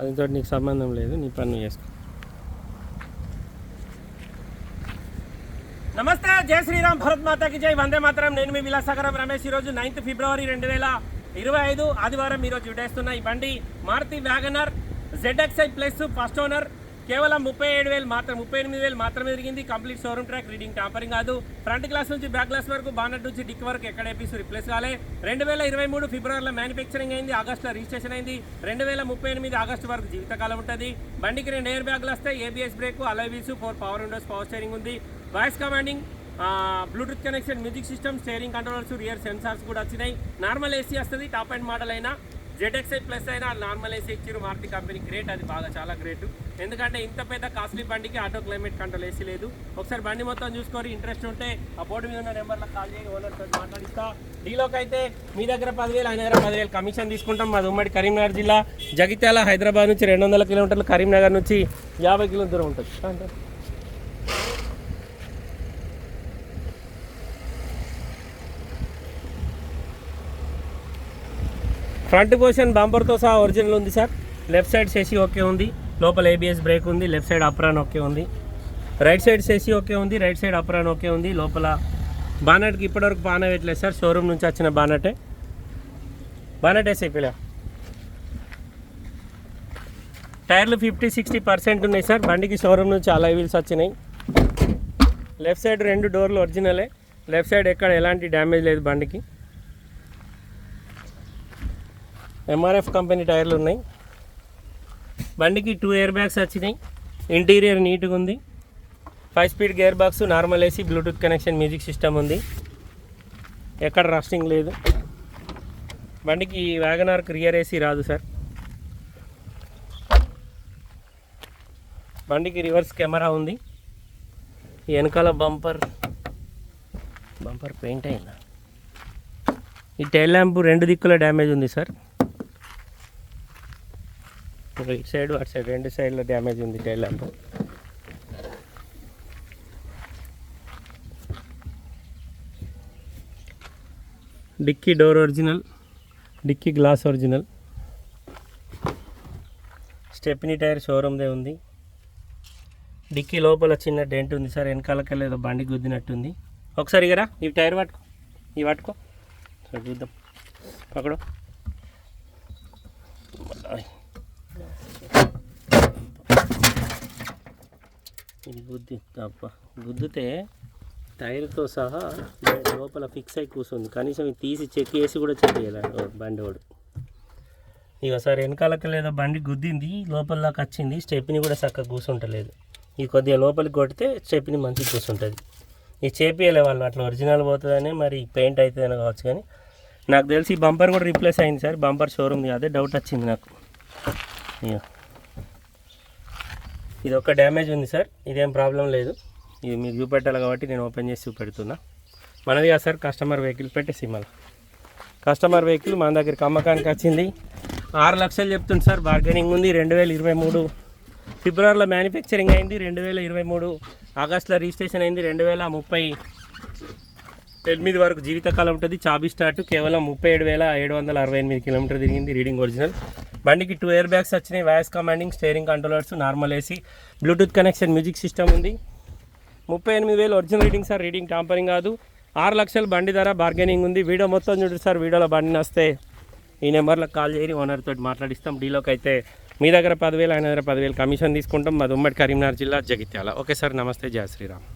అదితో నీకు సంబంధం లేదు నీ పని చేసుకో. నమస్తే జై శ్రీరామ్ భరత్ మాతాకి జై వందే మాత్రం. నేను మీ విలాసాగరం రమేష్. ఈరోజు నైన్త్ ఫిబ్రవరి రెండు వేల ఇరవై ఐదు ఆదివారం ఈరోజు విడేస్తున్న ఈ బండి Maruti WagonR ZXI plus first owner కేవలం ముప్పై ఏడు వేలు మాత్రం ముప్పై ఎనిమిది వేలు మాత్రమే జరిగింది complete showroom track reading tampering కాదు. ఫ్రంట్ గ్లాస్ నుంచి బ్యాక్ గ్లాస్ వరకు బానట్ నుంచి డిక్ వరకు ఎక్కడ ఏపీస్ రిప్లేస్ కాలే. రెండు వేల ఇరవై మూడు ఫిబ్రవరిలో మ్యానుఫ్యాక్చరింగ్ అయింది ఆగస్టులో రిజిస్ట్రేషన్ అయింది. రెండు వేల ముప్పై ఎనిమిది ఆగస్టు వరకు జీవితకాలం ఉంటుంది. బండికి రెండు ఎయిర్ బ్యాగ్లు వస్తాయి ABS brake alloy wheels four power windows power steering ఉంది. Voice commanding Bluetooth connection music system steering controllers rear sensors కూడా వచ్చినాయి. నార్మల్ ఏసీ వస్తుంది టాప్ అండ్ మోడల్ అయినా. జెడ్ఎక్సై ప్లస్ అయినా నార్మల్ ఏసీ ఇచ్చారు. మారుతి కంపెనీ గ్రేట్ అది బాగా చాలా గ్రేట్ ఎందుకంటే ఇంత పెద్ద కాస్ట్లీ బండికి ఆటో క్లైమేట్ కంట్రోల్ ఏసీ లేదు. ఒకసారి బండి మొత్తం చూసుకొని ఇంట్రెస్ట్ ఉంటే ఆ బోర్డు మీద ఉన్న నెంబర్లో కాల్ చేయండి ఓనర్ మాట్లాడిస్తా. డీలోకి అయితే మీ దగ్గర పదివేలు ఆయన దగ్గర పదివేలు కమిషన్ తీసుకుంటాం. మాది ఉమ్మడి కరీంనగర్ జిల్లా. జగిత్యాల హైదరాబాద్ నుంచి రెండు వందల కిలోమీటర్లు కరీంనగర్ నుంచి యాభై కిలోమీటర్ దూరం ఉంటుంది. ఫ్రంట్ పోర్షన్ బంపర్తో సహా ఒరిజినల్ ఉంది sir. Left side chassis okay ఉంది. లోపల ఏబిఎస్ బ్రేక్ ఉంది. లెఫ్ట్ సైడ్ అప్రాన్ ఓకే ఉంది. రైట్ సైడ్ సేసీ ఓకే ఉంది. రైట్ సైడ్ అప్రాన్ ఓకే ఉంది. లోపల బానట్కి ఇప్పటివరకు బాగా పెట్టలేదు సార్. షోరూమ్ నుంచి వచ్చిన బానటే బానట్ వేసే టైర్లు ఫిఫ్టీ సిక్స్టీ పర్సెంట్ ఉన్నాయి సార్. బండికి షోరూమ్ నుంచి అలా వీల్స్ వచ్చినాయి. లెఫ్ట్ సైడ్ రెండు డోర్లు ఒరిజినలే. లెఫ్ట్ సైడ్ ఎక్కడ ఎలాంటి డ్యామేజ్ లేదు బండికి. ఎంఆర్ఎఫ్ కంపెనీ టైర్లు ఉన్నాయి. బండికి టూ ఇయర్ బ్యాగ్స్ వచ్చినాయి. ఇంటీరియర్ నీట్గా ఉంది. Five speed gear box normal AC Bluetooth connection music system ఉంది. ఎక్కడ రస్టింగ్ లేదు. బండికి వ్యాగనార్కి రియర్ ఏసీ రాదు సార్. బండికి రివర్స్ కెమెరా ఉంది. ఈ వెనకాల బంపర్ బంపర్ పెయింట్ అయిందా? ఈ టైల్ ల్యాంప్ రెండు దిక్కుల డ్యామేజ్ ఉంది సార్. ఇటు సైడ్ అటు సైడ్ రెండు సైడ్లో డ్యామేజ్ ఉంది tail lamp dicky door original dicky glass original. Stepney tyre షోరూమ్దే ఉంది. డిక్కీ లోపల చిన్న డెంట్ ఉంది సార్ వెనకాలకెళ్ళి ఏదో బండి గుద్దినట్టుంది. ఒకసారి ఇగరా ఈ టైర్ పట్టుకో ఇవి పట్టుకో. సరే చూద్దాం. పక్కడో ఇది గుద్ది తప్ప గుద్దితే టైర్తో సహా లోపల ఫిక్స్ అయి కూర్చుంది. కనీసం ఇది తీసి చెక్ చేసి కూడా చెక్ చేయాలి బండి వాడు. ఇక సార్ వెనకాలకి లేదో బండి గుద్దింది లోపల వచ్చింది స్టెప్ని కూడా చక్కగా కూర్చుంటలేదు. ఈ కొద్దిగా లోపలికి కొడితే స్టెప్ని మంచిగా కూర్చుంటుంది. ఇది చేపియలే వాళ్ళు అట్లా ఒరిజినల్ పోతుందని మరి పెయింట్ అవుతుందని కావచ్చు కానీ. నాకు తెలిసి ఈ బంపర్ కూడా రీప్లేస్ అయింది సార్ బంపర్ షోరూమ్ అదే డౌట్ వచ్చింది నాకు. ఇక ఇది ఒక డ్యామేజ్ ఉంది సార్. ఇదేం ప్రాబ్లం లేదు. ఇది మీకు చూపెట్టాలి కాబట్టి నేను ఓపెన్ చేసి చూపెడుతున్నా. మనది కాదు సార్ కస్టమర్ వెహికల్ పెట్టేసి మళ్ళీ కస్టమర్ వెహికల్ మన దగ్గరికి అమ్మకానికి వచ్చింది. ఆరు లక్షలు చెప్తుంది సార్ బార్గెనింగ్ ఉంది. రెండు వేల ఇరవై మూడు ఫిబ్రవరిలో మ్యానుఫ్యాక్చరింగ్ అయింది రెండు వేల ఇరవై మూడు ఆగస్టులో రిజిస్ట్రేషన్ అయింది రెండు వేల ముప్పై ఎనిమిది వరకు జీవితకాలం ఉంటుంది. చాబీ స్టార్ట్ కేవలం ముప్పై ఏడు వేల ఏడు వందల అరవై ఎనిమిది కిలోమీటర్ తిరిగింది రీడింగ్ ఒరిజినల్. బండికి టూ ఇయర్ బ్యాగ్స్ వచ్చినాయి voice commanding steering controllers normal AC Bluetooth connection music system ఉంది. ముప్పై ఎనిమిది వేలు original reading sir reading tampering కాదు. ఆరు లక్షలు బండి ధర బార్గెనింగ్ ఉంది. వీడియో మొత్తం చూడండి సార్ వీడియోలో బండి వస్తే ఈ నెంబర్లో కాల్ చేసి ఓనర్ తోటి మాట్లాడిస్తాం. డీలోకి అయితే మీ దగ్గర పదివేలు ఆయన దగ్గర పదివేలు కమిషన్ తీసుకుంటాం. మాది ఉమ్మడి కరీంనగర్ జిల్లా జగిత్యాల. ఓకే సార్ నమస్తే జయ శ్రీరామ్.